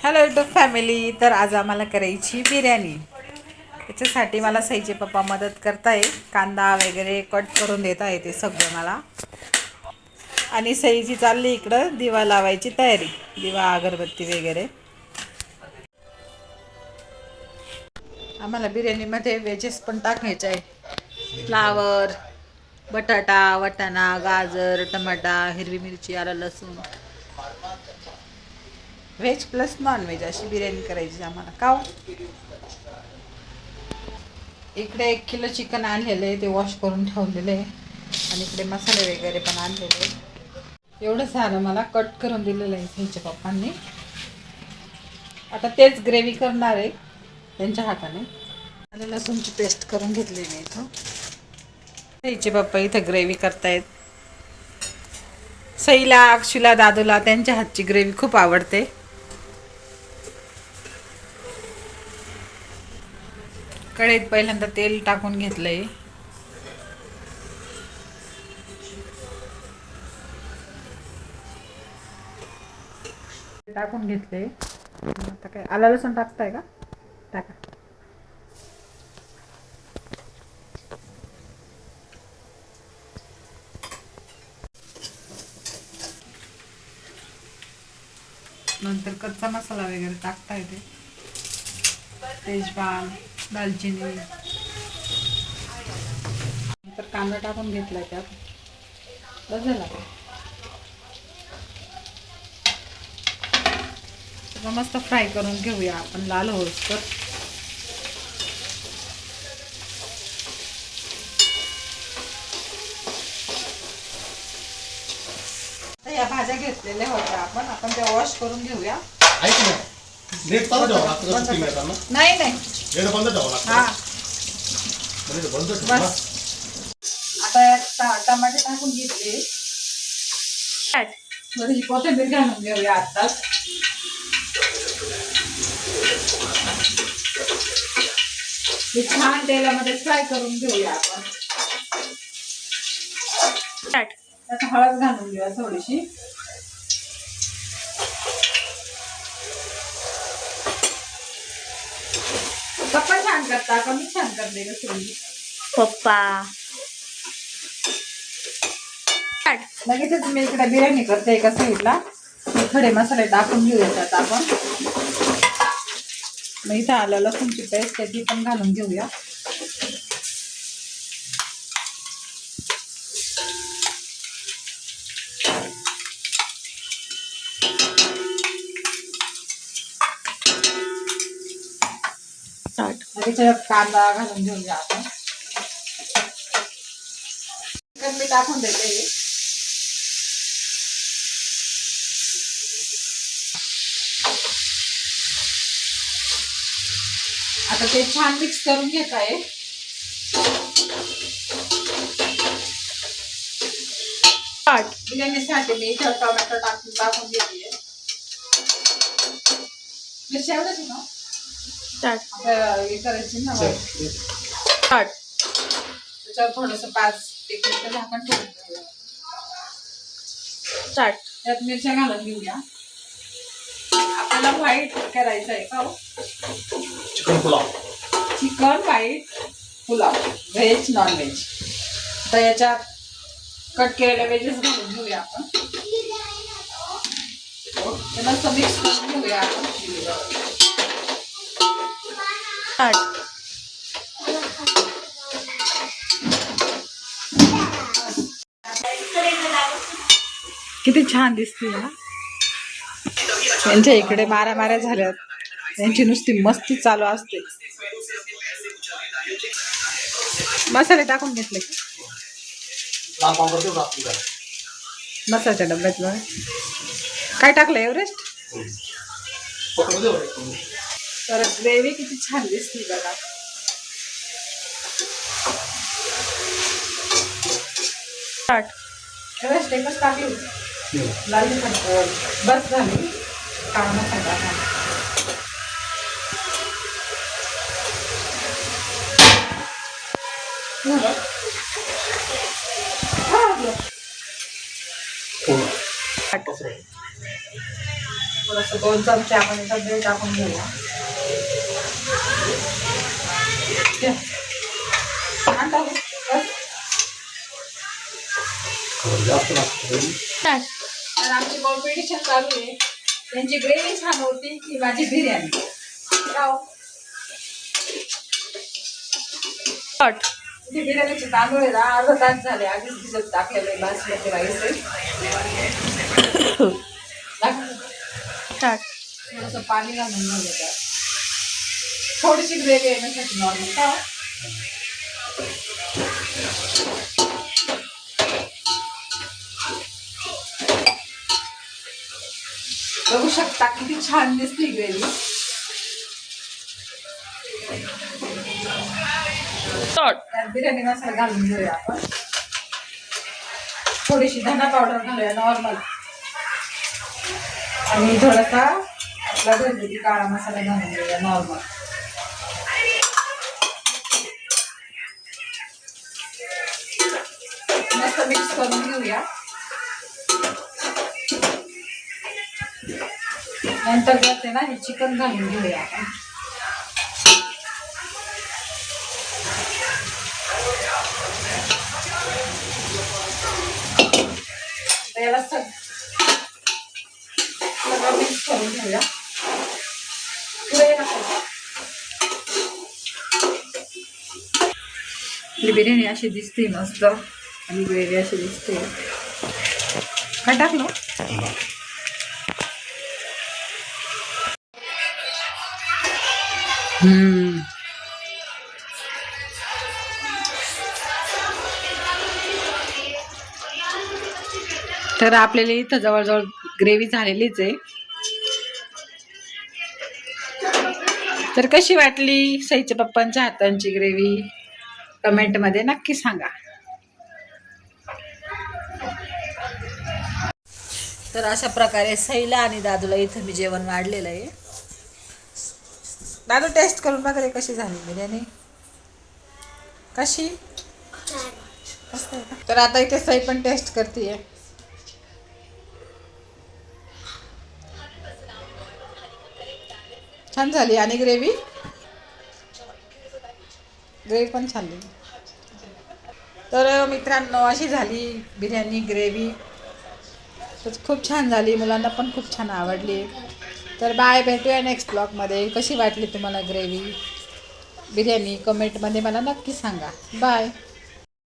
Hello YouTube family तर आज आम्हाला करायची बिर्याणी. त्याच्यासाठी मला सईचे पप्पा मदत करताय कांदा वगैरे कट करून देत आहे ते सगळं मला. आणि सईची चालली इकडं. दिवा लावायची तयारी. दिवा अगरबत्ती वगैरे. आम्हाला बिर्याणीमध्ये व्हेजेस पण टाकायचे आहे फ्लावर बटाटा वटाणा गाजर टमाटा हिरवी मिरची आलं लसूण. व्हेज प्लस नॉनव्हेज अशी बिर्याणी करायची आम्हाला. का हो? इकडे एक किलो चिकन आणलेलं आहे ते वॉश करून ठेवलेलं आहे. आणि इकडे मसाले वगैरे पण आणलेले आहे एवढं झालं मला कट करून दिलेलं आहे त्यांच्या पप्पांनी. आता तेच ग्रेव्ही करणार आहे त्यांच्या हाताने. आणि लसूणची पेस्ट करून घेतली मी इथं. सईचे पप्पा इथं ग्रेव्ही करतायत. सईला अक्षुला दादूला त्यांच्या हातची ग्रेव्ही खूप आवडते. कढईत पहिल्यांदा तेल टाकून घेतलंय. टाकून घेतले आता काय आला लसूण टाकताय का? टाका. नंतर कच्चा मसाला वगैरे टाकता येते तेजपान. दालचिनी. नंतर कांदा टाकून घेतलाय त्यात. बस झाला का? मस्त फ्राय करून घेऊया आपण लाल होस तर आता या भाज्या घेतलेल्या होत्या आपण. आपण त्या वॉश करून घेऊया. ऐक ना नेट चालू ठेवा लागतं का कुकिंग येताना नाही नाही. नेट बंद ठेवा लागतं हा म्हणजे ते बंद ठेवा ना. बस आता टमाटे टाकून घेतले थोडीशी कोथिंबीर घालून घेऊया आत्ताच हे छान तेलामध्ये फ्राय करून घेऊया आपण हळद घालून घेऊया थोडीशी पप्पा छान करता का मी छान करते थोडी पप्पा. लगेचच मी इकडे बिर्याणी करते एका साईडला. खडे मसाले टाकून घेऊया त्यात आपण. मग इथं आलं लसूणची पेस्ट ती पण घालून घेऊया. लगेच यात कांदा घालून घेऊया आपण. चिकन मी टाकून देते. आता ते छान मिक्स करून घेत आहे बिर्याणीसाठी मी इथं टोमॅटो टाकून टाकून घेते. मिरची आवडते ना करायची ना. त्याच्यावर थोडस पाच एक मिनिट झाकण ठेवून घेऊया. त्यात मिरच्या घालून घेऊया. आपल्याला व्हाईट करायचं आहे का हो? Chicken pulao chicken white pulao veg non veg तर याच्यात कट केलेले व्हेजेस घालून घेऊया आपण. मस्त मिक्स करून घेऊया आपण. किती छान दिसते ना त्यांच्या इकडे मारा माऱ्या झाल्यात. यांची नुसती मस्ती चालू असते. मसाले टाकून घेतले मसाल्याच्या डब्यात काय टाकलं एव्हरेस्ट? तर ग्रेव्ही किती छान दिसते बघा. टाकली? लाल तिखट बस झाली. काळा मसाला. टाका. झालं? थोडंसं दोन चमचे आपण याच्यात दही टाकून घेऊया तर आमची कॉम्पिटिशन चालू आहे. त्यांची ग्रेव्ही छान होती की माझी बिर्याणी. ती बिर्याणीचे तांदूळ आहे ना अर्धा तास झाले. आधीच भिजत टाकलेले बासमती राईस आहे. टाक. थोडंसं पाणी घालून घालू त्यात थोडीशी ग्रेव्ही येण्यासाठी नॉर्मल का? बघू शकता किती छान दिसते ग्रेव्ही. बिर्याणी मसाला घालून घेऊया आपण. थोडीशी धना पावडर घालूया नॉर्मल आणि थोडासा आपला घरगुती काळा मसाला घालून घेऊया नॉर्मल मस्त मिक्स करून घेऊया. नंतर जाते ना हे चिकन घालून घेऊया आपण. तर याला सग मिक्स करून खाली. आपली बिर्याणी अशी दिसते मस्त. आणि ग्रेव्ही अशी दिसते. काय टाकलं? हम्म. तर आपल्याला इथं जवळजवळ ग्रेव्ही झालेलीच आहे. तर कशी वाटली सईच्या पप्पांच्या हातांची ग्रेव्ही? कमेंटमध्ये नक्की सांगा. तर अशा प्रकारे सईला आणि दादूला इथं मी जेवण वाढलेलं आहे. दादू टेस्ट करून बघा रे कशी झाली बिर्याणी. कशी? तर आता इथे सई पण टेस्ट करते छान झाली. आणि ग्रेव्ही? ग्रेव्ही पण छान झाली. तर मित्रांनो अशी झाली बिर्याणी ग्रेव्ही. तर खूप छान झाली. मुलांना पण खूप छान आवडली. तर बाय. भेटूया नेक्स्ट ब्लॉगमध्ये कशी वाटली तुम्हाला ग्रेव्ही? बिर्याणी? कमेंटमध्ये मला नक्की सांगा. बाय.